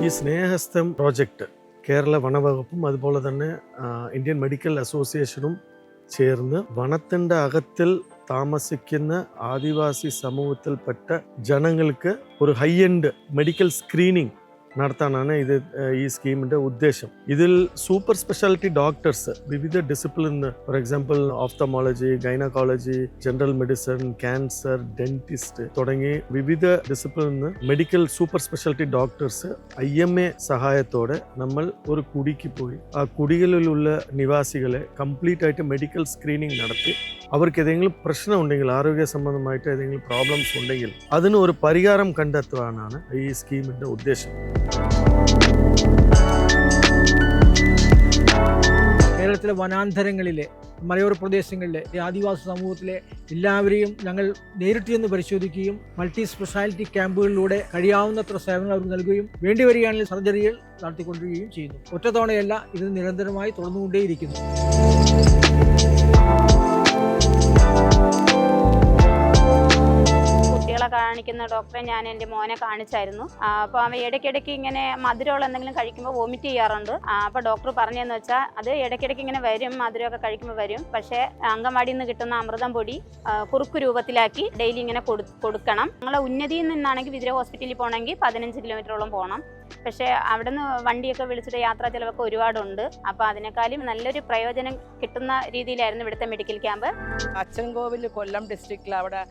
ഈ സ്നേഹസ്ഥം പ്രോജക്റ്റ് കേരള വനവകുപ്പും അതുപോലെ തന്നെ ആ, ഇന്ത്യൻ മെഡിക്കൽ അസോസിയേഷനും ചേർന്ന് വനത്തിൻ്റെ അകത്തിൽ താമസിക്കുന്ന ആദിവാസി സമൂഹത്തിൽപ്പെട്ട ജനങ്ങൾക്ക് ഒരു ഹൈ എൻഡ് മെഡിക്കൽ സ്ക്രീനിങ് നടത്താനാണ് ഇത് ഈ സ്കീമിന്റെ ഉദ്ദേശം. ഇതിൽ സൂപ്പർ സ്പെഷ്യാലിറ്റി ഡോക്ടേഴ്സ് വിവിധ discipline for example ophthalmology gynaecology general medicine cancer dentist തുടങ്ങി വിവിധ discipline medical super speciality doctors I M A സഹായത്തോടെ നമ്മൾ ഒരു കുടിക്ക് പോയി. ആ കുടികളിലുള്ള നിവാസികളെ കംപ്ലീറ്റ് ആയിട്ട് മെഡിക്കൽ സ്ക്രീനിങ് നടത്തി അവർക്ക് ഏതെങ്കിലും പ്രശ്നം ഉണ്ടെങ്കിൽ ആരോഗ്യ സംബന്ധമായിട്ട് ഏതെങ്കിലും പ്രോബ്ലംസ് ഉണ്ടെങ്കിൽ അതിന് ഒരു പരിഹാരം കണ്ടെത്തുവാനാണ് ഈ സ്കീമിന്റെ ഉദ്ദേശം. കേരളത്തിലെ വനാന്തരങ്ങളിലെ മലയോര പ്രദേശങ്ങളിലെ ആദിവാസി സമൂഹത്തിലെ എല്ലാവരെയും ഞങ്ങൾ നേരിട്ട് ചെന്ന് പരിശോധിക്കുകയും മൾട്ടി സ്പെഷ്യാലിറ്റി ക്യാമ്പുകളിലൂടെ കഴിയാവുന്നത്ര സേവനങ്ങൾ അവർക്ക് നൽകുകയും വേണ്ടി വരികയാണെങ്കിൽ സർജറികൾ നടത്തിക്കൊണ്ടിരിക്കുകയും ചെയ്യുന്നു. ഒറ്റത്തവണയല്ല ഇത് നിരന്തരമായി തുടർന്നുകൊണ്ടേയിരിക്കുന്നു. കാണിക്കുന്ന ഡോക്ടറെ ഞാൻ എന്റെ മോനെ കാണിച്ചായിരുന്നു. അപ്പോൾ അവ ഇടയ്ക്കിടയ്ക്ക് ഇങ്ങനെ മധുരമുള്ള എന്തെങ്കിലും കഴിക്കുമ്പോൾ വോമിറ്റ് ചെയ്യാറുണ്ട്. അപ്പോൾ ഡോക്ടർ പറഞ്ഞതെന്ന് വെച്ചാൽ അത് ഇടയ്ക്കിടയ്ക്ക് ഇങ്ങനെ വരും മധുരമൊക്കെ കഴിക്കുമ്പോൾ വരും. പക്ഷേ അംഗൻവാടിയിൽ നിന്ന് കിട്ടുന്ന അമൃതം പൊടി കുറുക്ക് രൂപത്തിലാക്കി ഡെയിലി ഇങ്ങനെ കൊടുക്കണം. ഞങ്ങളെ ഉന്നതിയിൽ നിന്നാണെങ്കിൽ വിതിര ഹോസ്പിറ്റലിൽ പോകണമെങ്കിൽ പതിനഞ്ച് കിലോമീറ്ററോളം പോകണം പക്ഷേ അവിടെ നിന്ന് വണ്ടിയൊക്കെ വിളിച്ചിട്ട് യാത്രാ ചിലവൊക്കെ ഒരുപാടുണ്ട്. അപ്പോൾ അതിനേക്കാളും നല്ലൊരു പ്രയോജനം കിട്ടുന്ന രീതിയിലായിരുന്നു ഇവിടുത്തെ മെഡിക്കൽ ക്യാമ്പ് അച്ചൻകോവിൽ കൊല്ലം ഡിസ്ട്രിക്റ്റിൽ അവിടെ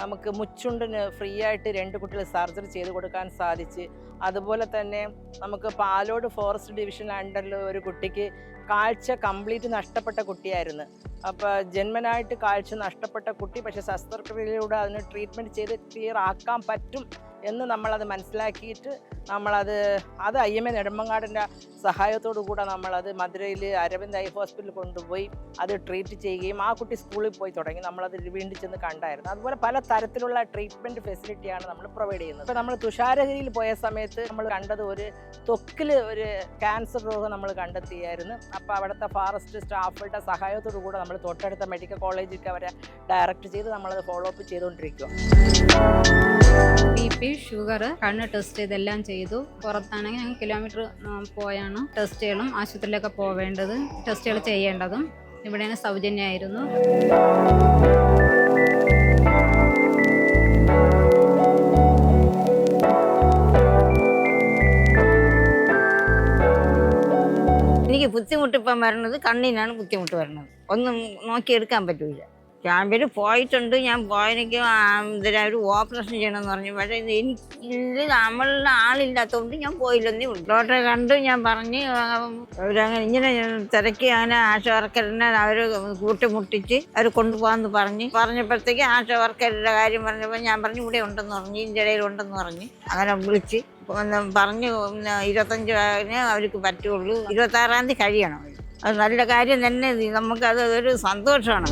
നമുക്ക് മുച്ചുണ്ടിന് ഫ്രീ ആയിട്ട് രണ്ട് കുട്ടികൾ സർജറി ചെയ്ത് കൊടുക്കാൻ സാധിച്ച്. അതുപോലെ തന്നെ നമുക്ക് പാലോട് ഫോറസ്റ്റ് ഡിവിഷൻ അണ്ടറിൽ ഒരു കുട്ടിക്ക് കാഴ്ച കംപ്ലീറ്റ് നഷ്ടപ്പെട്ട കുട്ടിയായിരുന്നു. അപ്പോൾ ജന്മനായിട്ട് കാഴ്ച നഷ്ടപ്പെട്ട കുട്ടി പക്ഷേ ശസ്ത്രക്രിയയിലൂടെ അതിന് ട്രീറ്റ്മെന്റ് ചെയ്ത് ക്ലിയർ ആക്കാൻ പറ്റും എന്ന് നമ്മളത് മനസ്സിലാക്കിയിട്ട് നമ്മളത് അത് ഐ എം എ നെടുമ്പങ്ങാടിന്റെ സഹായത്തോടു കൂടെ നമ്മളത് മധുരയിൽ അരവിന്ദ് ഐ ഹോസ്പിറ്റലിൽ കൊണ്ടുപോയി അത് ട്രീറ്റ് ചെയ്യുകയും ആ കുട്ടി സ്കൂളിൽ പോയി തുടങ്ങി. നമ്മളത് വീണ്ടും ചെന്ന് കണ്ടായിരുന്നു. അതുപോലെ പല തരത്തിലുള്ള ട്രീറ്റ്മെന്റ് ഫെസിലിറ്റിയാണ് നമ്മൾ പ്രൊവൈഡ് ചെയ്യുന്നത്. ഇപ്പോൾ നമ്മൾ തുഷാരഗിരിയിൽ പോയ സമയത്ത് നമ്മൾ കണ്ടത് ഒരു ത്വക്കിൽ ഒരു ക്യാൻസർ രോഗം നമ്മൾ കണ്ടെത്തിയായിരുന്നു. അപ്പോൾ അവിടുത്തെ ഫോറസ്റ്റ് സ്റ്റാഫുകളുടെ സഹായത്തോടു കൂടെ നമ്മൾ തൊട്ടടുത്ത മെഡിക്കൽ കോളേജിലേക്ക് അവരെ ഡയറക്റ്റ് ചെയ്ത് നമ്മളത് ഫോളോ അപ്പ് ചെയ്തുകൊണ്ടിരിക്കുക ബി ഷുഗർ കണ്ണ് ടെസ്റ്റ് ഇതെല്ലാം ചെയ്തു. പുറത്താണെങ്കിൽ ഞങ്ങൾ കിലോമീറ്റർ പോയാണ് ടെസ്റ്റുകളും ആശുപത്രിയിലൊക്കെ പോവേണ്ടത് ടെസ്റ്റുകൾ ചെയ്യേണ്ടതും ഇവിടെയാണ് സൗജന്യമായിരുന്നു എനിക്ക് ബുദ്ധിമുട്ട് ഇപ്പം വരണത് കണ്ണിനാണ് ബുദ്ധിമുട്ട് വരണത്. ഒന്നും നോക്കിയെടുക്കാൻ പറ്റൂല. ക്യാമ്പിൽ പോയിട്ടുണ്ട്. ഞാൻ പോയെനിക്ക് ഇതിന് ഒരു ഓപ്പറേഷൻ ചെയ്യണമെന്ന് പറഞ്ഞു. പക്ഷേ ഇത് എനിക്ക് ഇത് നമ്മളുടെ ആളില്ലാത്തതുകൊണ്ട് ഞാൻ പോയില്ലെന്നേ ഉള്ളൂ. ഡോക്ടറെ കണ്ടു ഞാൻ പറഞ്ഞ് അവരങ്ങനെ ഇങ്ങനെ തിരക്കി അങ്ങനെ ആശ വർക്കറിനെ അവർ കൂട്ടിമുട്ടിച്ച് അവർ കൊണ്ടുപോകാമെന്ന് പറഞ്ഞ്. പറഞ്ഞപ്പോഴത്തേക്ക് ആശ വർക്കറുടെ കാര്യം പറഞ്ഞപ്പോൾ ഞാൻ പറഞ്ഞു ഇവിടെ ഉണ്ടെന്ന് പറഞ്ഞു ഇതിന്റെ ഇടയിൽ ഉണ്ടെന്ന് പറഞ്ഞ്. അങ്ങനെ വിളിച്ച് പറഞ്ഞ് പറഞ്ഞു ഒന്ന് ഇരുപത്തഞ്ച് വരെ അവർക്ക് പറ്റുള്ളൂ. ഇരുപത്താറാം തീയതി കഴിയണം അത് നല്ല കാര്യം തന്നെ നമുക്കത് ഒരു സന്തോഷമാണ്.